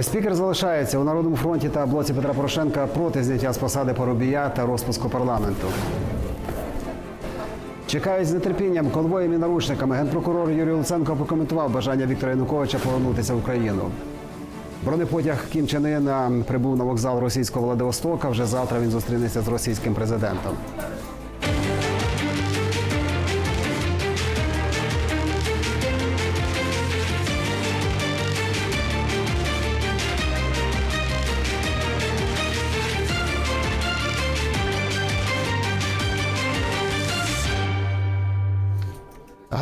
Спікер залишається у народному фронті та блоці Петра Порошенка проти зняття з посади Поробія та розпуску парламенту. Чекають з нетерпінням конвоєм і наручниками. Генпрокурор Юрій Луценко прокоментував бажання Віктора Януковича повернутися в Україну. Бронепотяг Кім Чен Ына прибув на вокзал російського Владивостока. Вже завтра він зустрінеться з російським президентом.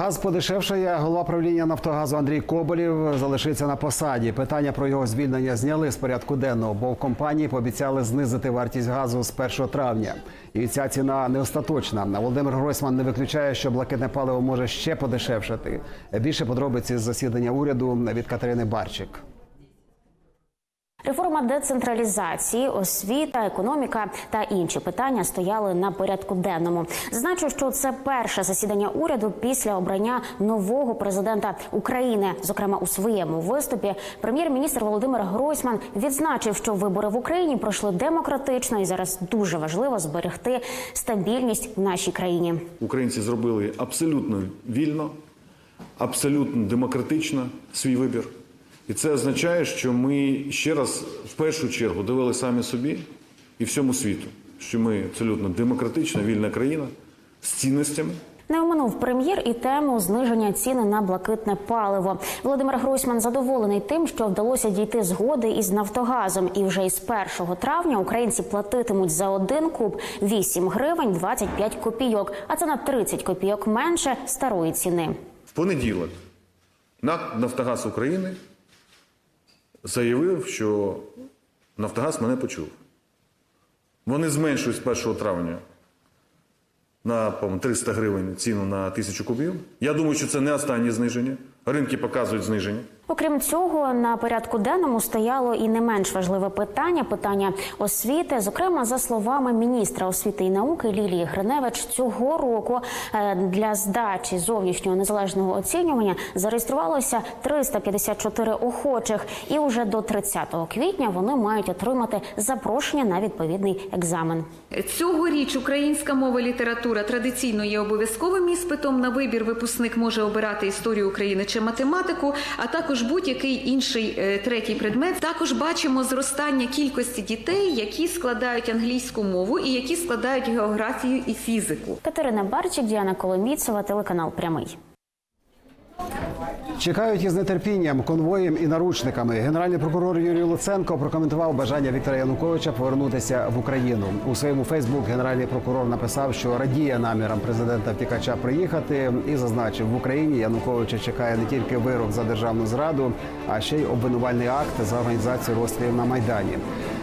Газ подешевшає. Голова правління Нафтогазу Андрій Коболів залишиться на посаді. Питання про його звільнення зняли з порядку денного, бо в компанії пообіцяли знизити вартість газу з 1 травня. І ця ціна не остаточна. Володимир Гройсман не виключає, що блакитне паливо може ще подешевшати. Більше подробиці з засідання уряду від Катерини Барчик. Реформа децентралізації, освіта, економіка та інші питання стояли на порядку денному. Зазначу, що це перше засідання уряду після обрання нового президента України. Зокрема, у своєму виступі прем'єр-міністр Володимир Гройсман відзначив, що вибори в Україні пройшли демократично, і зараз дуже важливо зберегти стабільність в нашій країні. Українці зробили абсолютно вільно, абсолютно демократично свій вибір. І це означає, що ми ще раз в першу чергу довели самі собі і всьому світу, що ми абсолютно демократична, вільна країна з цінностями. Не оминув прем'єр і тему зниження ціни на блакитне паливо. Володимир Гройсман задоволений тим, що вдалося дійти згоди із Нафтогазом. І вже із 1 травня українці платитимуть за один куб 8 гривень 25 копійок, а це на 30 копійок менше старої ціни. В понеділок НАК Нафтогаз України заявив, що Нафтогаз мене почув. Вони зменшують з 1 травня на по 300 гривень ціну на тисячу кубів. Я думаю, що це не останнє зниження. Ринки показують зниження. Окрім цього, на порядку денному стояло і не менш важливе питання питання освіти. Зокрема, за словами міністра освіти і науки Лілії Гриневич, цього року е, для здачі зовнішнього незалежного оцінювання зареєструвалося 354 охочих, і уже до 30 квітня вони мають отримати запрошення на відповідний екзамен. Цьогоріч українська мова література традиційно є обов'язковим іспитом. На вибір випускник може обирати історію України чи математику, а також будь-який інший е, третій предмет. Також бачимо зростання кількості дітей, які складають англійську мову і які складають географію і фізику. Катерина Барчик, Діана Коломіцова, телеканал Прямий. Чекають із нетерпінням конвоєм і наручниками. Генеральний прокурор Юрій Луценко прокоментував бажання Віктора Януковича повернутися в Україну. У своєму Фейсбук генеральний прокурор написав, що радіє намірам президента втікача приїхати, і зазначив, в Україні Януковича чекає не тільки вирок за державну зраду, а ще й обвинувальний акт за організацію розстрілів на майдані.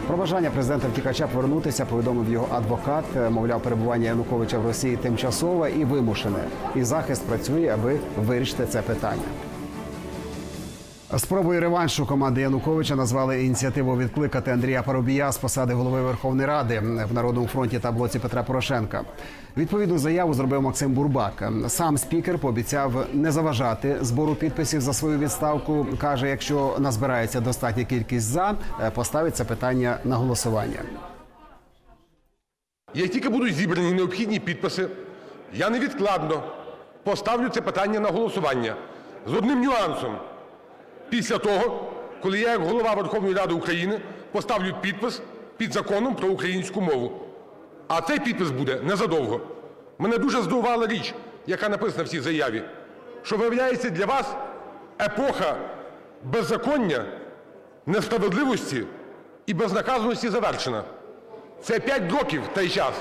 Про бажання президента втікача повернутися повідомив його адвокат. Мовляв, перебування Януковича в Росії тимчасове і вимушене. І захист працює, аби вирішити це питання. Спробою реваншу команди Януковича назвали ініціативу відкликати Андрія Парубія з посади голови Верховної Ради в Народному фронті та блоці Петра Порошенка. Відповідну заяву зробив Максим Бурбак. Сам спікер пообіцяв не заважати збору підписів за свою відставку. каже, якщо назбирається достатня кількість за, поставить це питання на голосування. Як тільки будуть зібрані необхідні підписи, я невідкладно поставлю це питання на голосування з одним нюансом. Після того, коли я, як голова Верховної Ради України, поставлю підпис під законом про українську мову. А цей підпис буде незадовго. Мене дуже здивувала річ, яка написана в цій заяві, що виявляється для вас епоха беззаконня, несправедливості і безнаказаності завершена. Це 5 років той час.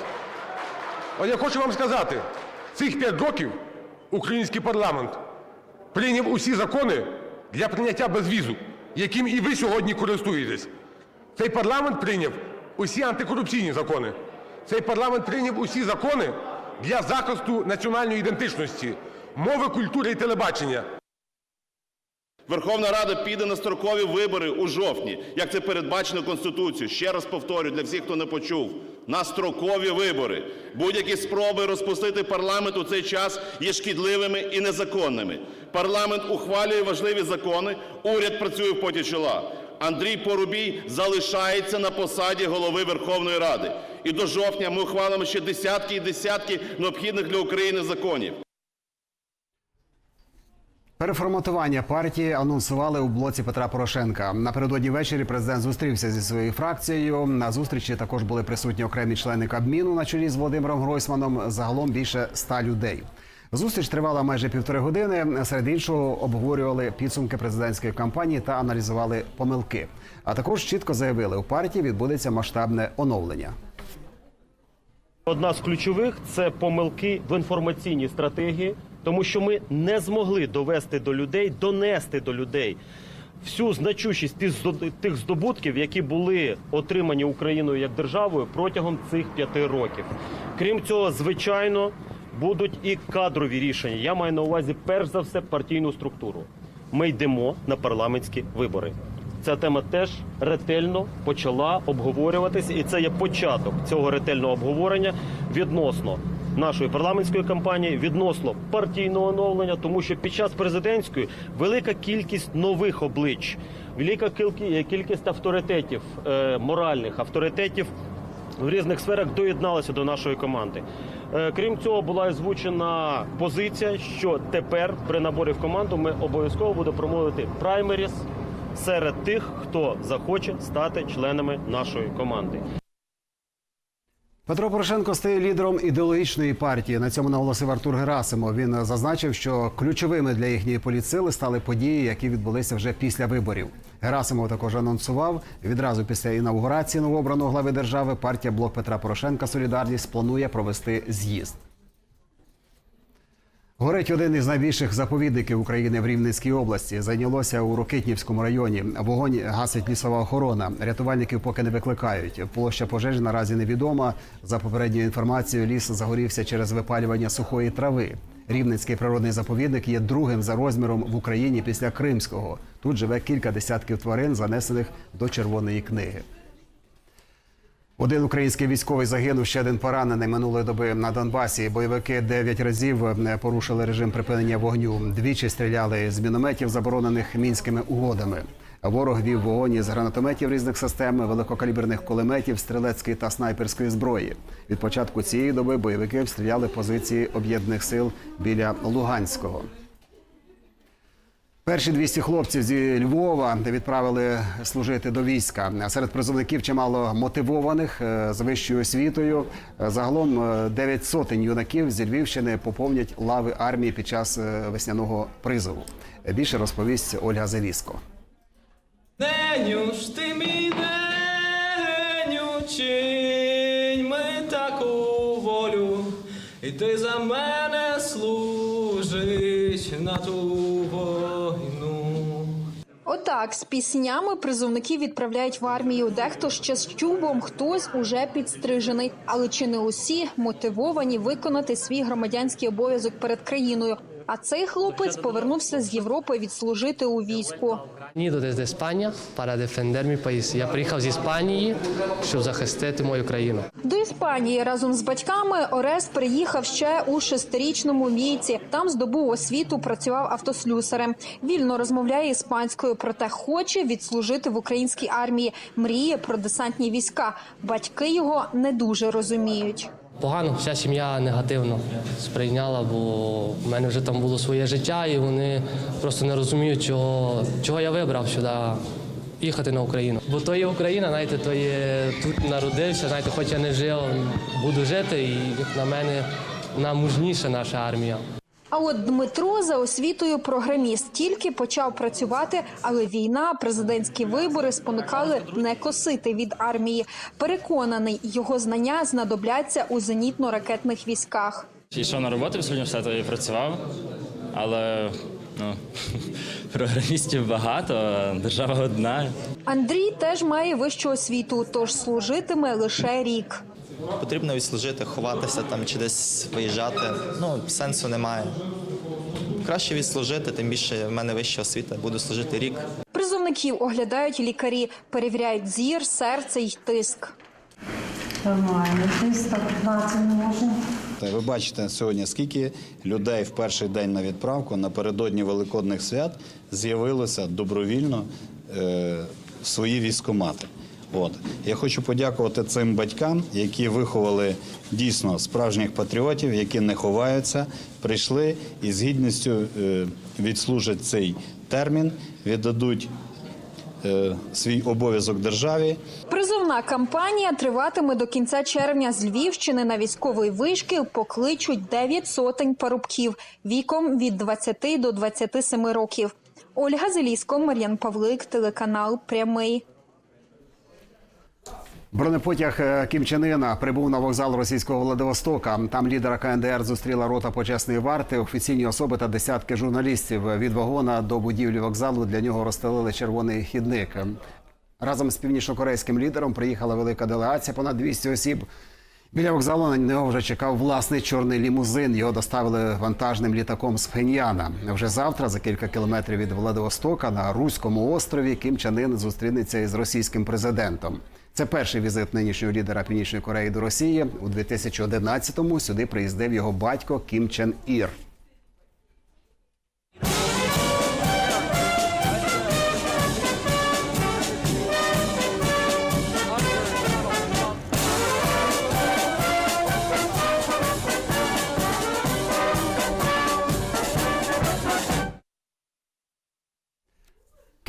От я хочу вам сказати, цих 5 років український парламент прийняв усі закони для прийняття безвізу, яким і ви сьогодні користуєтесь. Цей парламент прийняв усі антикорупційні закони. Цей парламент прийняв усі закони для захисту національної ідентичності, мови, культури і телебачення. Верховна Рада піде на строкові вибори у жовтні, як це передбачено Конституцією. Ще раз повторюю для всіх, хто не почув. На строкові вибори. Будь-які спроби розпустити парламент у цей час є шкідливими і незаконними. Парламент ухвалює важливі закони, уряд працює в поті чола. Андрій Порубій залишається на посаді голови Верховної Ради. І до жовтня ми ухвалимо ще десятки і десятки необхідних для України законів. Переформатування партії анонсували у блоці Петра Порошенка. Напередодні ввечері президент зустрівся зі своєю фракцією. На зустрічі також були присутні окремі члени Кабміну на чолі з Володимиром Гройсманом. Загалом більше ста людей. Зустріч тривала майже півтори години. Серед іншого обговорювали підсумки президентської кампанії та аналізували помилки. А також чітко заявили, у партії відбудеться масштабне оновлення. Одна з ключових це помилки в інформаційній стратегії, тому що ми не змогли довести до людей, донести до людей всю значущість тих здобутків, які були отримані Україною як державою протягом цих п'яти років. Крім цього, звичайно, будуть і кадрові рішення. Я маю на увазі перш за все партійну структуру. Ми йдемо на парламентські вибори. Ця тема теж ретельно почала обговорюватися, і це є початок цього ретельного обговорення відносно нашої парламентської кампанії, відносно партійного оновлення, тому що під час президентської велика кількість нових облич, велика кількість авторитетів, е, моральних авторитетів в різних сферах доєдналися до нашої команди. Е, Крім цього, була озвучена позиція, що тепер при наборі в команду ми обов'язково будемо промовити праймеріс серед тих, хто захоче стати членами нашої команди. Петро Порошенко стає лідером ідеологічної партії. На цьому наголосив Артур Герасимов. Він зазначив, що ключовими для їхньої політсили стали події, які відбулися вже після виборів. Герасимов також анонсував відразу після інаугурації новообраного глави держави. Партія блок Петра Порошенка Солідарність планує провести з'їзд. Горить один із найбільших заповідників України в Рівненській області. Зайнялося у Рокитнівському районі. Вогонь гасить лісова охорона. Рятувальників поки не викликають. Площа пожежі наразі невідома. За попередньою інформацією, ліс загорівся через випалювання сухої трави. Рівненський природний заповідник є другим за розміром в Україні після Кримського. Тут живе кілька десятків тварин, занесених до Червоної книги. Один український військовий загинув, ще один поранений минулої доби на Донбасі. Бойовики дев'ять разів е, порушили режим припинення вогню. Двічі стріляли з мінометів, заборонених мінськими угодами. Ворог вів вогонь із гранатометів різних систем, великокаліберних кулеметів, стрілецької та снайперської зброї. Від початку цієї доби бойовики обстріляли позиції об'єднаних сил біля Луганського. Перші 200 хлопців зі Львова відправили служити до війська. Серед призовників чимало мотивованих е, з вищою освітою. Е, Загалом е, 9 сотень юнаків зі Львівщини поповнять лави армії під час е, весняного призову. Більше розповість Ольга Завіско. Деню ж ти мій деню, чинь ми таку волю, і ти за мене служить на ту. Отак з піснями призовники відправляють в армію. Дехто ще з чубом, хтось уже підстрижений. Але чи не усі мотивовані виконати свій громадянський обов'язок перед країною? А цей хлопець повернувся з Європи відслужити у війську. Desde España para defender mi país. Я приїхав з Іспанії, щоб захистити мою країну. До Іспанії разом з батьками Орес приїхав ще у шестирічному віці. Там здобув освіту, працював автослюсарем. Вільно розмовляє іспанською, проте хоче відслужити в українській армії. Мріє про десантні війська. Батьки його не дуже розуміють. Погано, вся сім'я негативно сприйняла, бо в мене вже там було своє життя, і вони просто не розуміють, чого, чого я вибрав сюди їхати на Україну. Бо то є Україна, знаєте, то є тут народився, знаєте, хоч я не жив, буду жити, і на мене намужніша наша армія. А от Дмитро за освітою програміст тільки почав працювати, але війна, президентські вибори спонукали не косити від армії. Переконаний, його знання знадобляться у зенітно-ракетних військах. Йшов на роботу після університету і працював, але ну, програмістів багато, а держава одна. Андрій теж має вищу освіту, тож служитиме лише рік. Потрібно відслужити, ховатися там чи десь виїжджати. Ну, сенсу немає. Краще відслужити, тим більше в мене вища освіта, буду служити рік. Призовників оглядають лікарі, перевіряють зір, серце й тиск. Нормально, 315 не можна. Ви бачите сьогодні, скільки людей в перший день на відправку напередодні великодних свят з'явилося добровільно е, свої військомати. От я хочу подякувати цим батькам, які виховали дійсно справжніх патріотів, які не ховаються, прийшли і з гідністю е, відслужать цей термін, віддадуть е, свій обов'язок державі. Призовна кампанія триватиме до кінця червня. З Львівщини на військовий вишкіл покличуть 9 сотень парубків віком від 20 до 27 років. Ольга Зелісько, Мар'ян Павлик, телеканал Прямий. Бронепотяг е, Кім Чен Ына прибув на вокзал російського Владивостока. Там лідера КНДР зустріла рота почесної варти, офіційні особи та десятки журналістів. Від вагона до будівлі вокзалу для нього розстелили червоний хідник. Разом з північнокорейським лідером приїхала велика делегація, понад 200 осіб. Біля вокзалу на нього вже чекав власний чорний лімузин. Його доставили вантажним літаком з Пхеньяна. Вже завтра, за кілька кілометрів від Владивостока, на Руському острові Кім Чен Ын зустрінеться із російським президентом. Це перший візит нинішнього лідера Північної Кореї до Росії. У 2011-му сюди приїздив його батько Кім Чен Ір.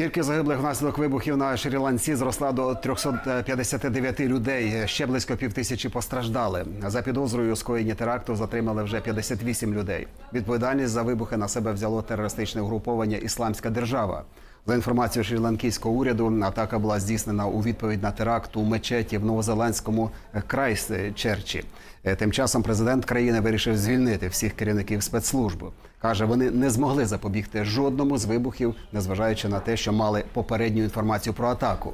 Кількість загиблих внаслідок вибухів на Шрі-Ланці зросла до 359 людей. Ще близько півтисячі постраждали. За підозрою скоєння теракту затримали вже 58 людей. Відповідальність за вибухи на себе взяло терористичне угруповання Ісламська держава. За інформацією шрі-ланкійського уряду, атака була здійснена у відповідь на теракт у мечеті в новозеландському Крайстчерчі. Е, Тим часом президент країни вирішив звільнити всіх керівників спецслужб. Каже, вони не змогли запобігти жодному з вибухів, незважаючи на те, що мали попередню інформацію про атаку.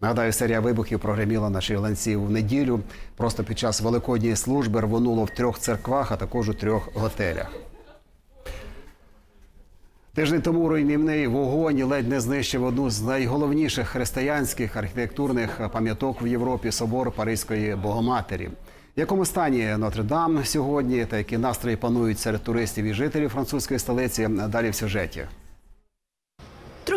Нагадаю, серія вибухів прогреміла на Шрі-Ланці в неділю. Просто під час великодньої служби рвонуло в трьох церквах, а також у трьох готелях. Тиждень тому руйнівний вогонь ледь не знищив одну з найголовніших християнських архітектурних пам'яток в Європі собор Паризької Богоматері. В якому стані Нотр-Дам сьогодні та які настрої панують серед туристів і жителів французької столиці? Далі в сюжеті.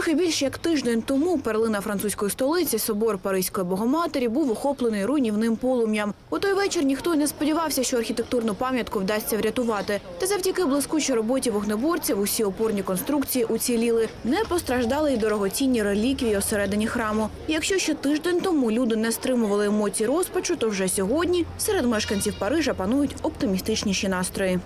Трохи більше як тиждень тому перлина французької столиці собор Паризької Богоматері був охоплений руйнівним полум'ям. У той вечір ніхто й не сподівався, що архітектурну пам'ятку вдасться врятувати. Та завдяки блискучій роботі вогнеборців усі опорні конструкції уціліли. Не постраждали й дорогоцінні реліквії осередині храму. І якщо ще тиждень тому люди не стримували емоцій розпачу, то вже сьогодні серед мешканців Парижа панують оптимістичніші настрої.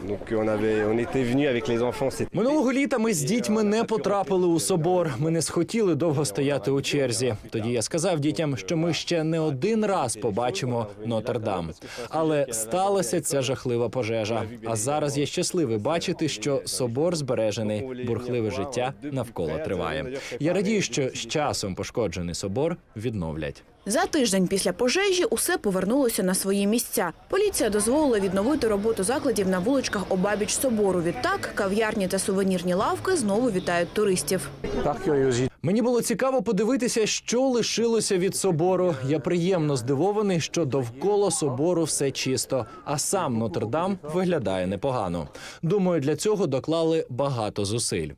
Минулого літа ми з дітьми не потрапили у собор. Ми не схотіли довго стояти у черзі. Тоді я сказав дітям, що ми ще не один раз побачимо Нотр-Дам. Але сталася ця жахлива пожежа. А зараз я щасливий бачити, що собор збережений, бурхливе життя навколо триває. Я радію, що з часом пошкоджений собор відновлять. За тиждень після пожежі усе повернулося на свої місця. Поліція дозволила відновити роботу закладів на вуличках обабіч собору. Відтак кав'ярні та сувенірні лавки знову вітають туристів. Мені було цікаво подивитися, що лишилося від собору. Я приємно здивований, що довкола собору все чисто, а сам Нотр-Дам виглядає непогано. Думаю, для цього доклали багато зусиль.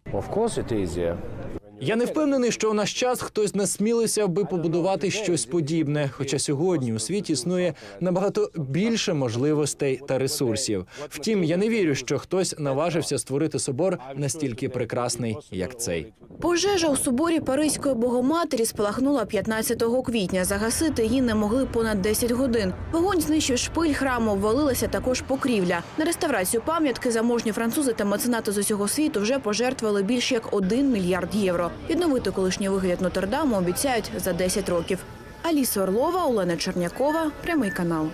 Я не впевнений, що у наш час хтось насмілився би побудувати щось подібне. Хоча сьогодні у світі існує набагато більше можливостей та ресурсів. Втім, я не вірю, що хтось наважився створити собор настільки прекрасний, як цей. Пожежа у соборі Паризької Богоматері спалахнула 15 квітня. Загасити її не могли понад 10 годин. Вогонь знищив шпиль храму, обвалилася також покрівля. На реставрацію пам'ятки заможні французи та меценати з усього світу вже пожертвували більше як 1 мільярд євро. Відновити колишній вигляд Нотр-Даму обіцяють за 10 років. Аліса Орлова, Олена Чернякова, прямий канал.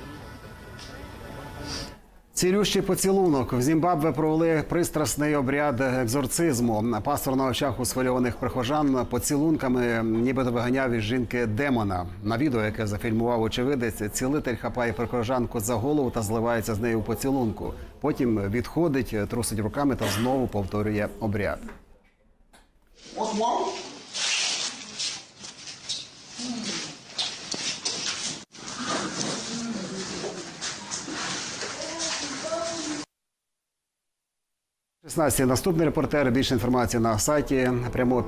Цілющий поцілунок в Зімбабве провели пристрасний обряд екзорцизму. Пастор на очах у схвильованих прихожан поцілунками нібито виганяв із жінки демона. На відео, яке зафільмував очевидець, цілитель хапає прихожанку за голову та зливається з нею у поцілунку. Потім відходить, трусить руками та знову повторює обряд. What's wrong? Наступний репортер. Більше інформації на сайті прямого